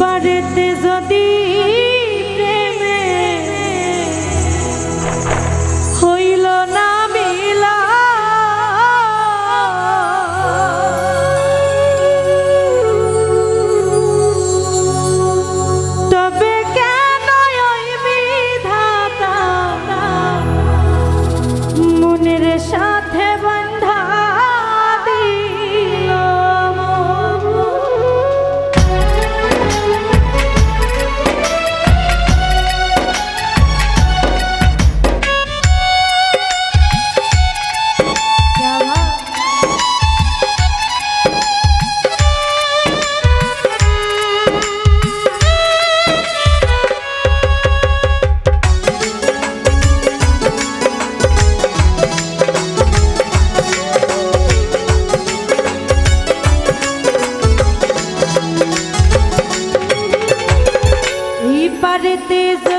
পারেতে যদি দিছে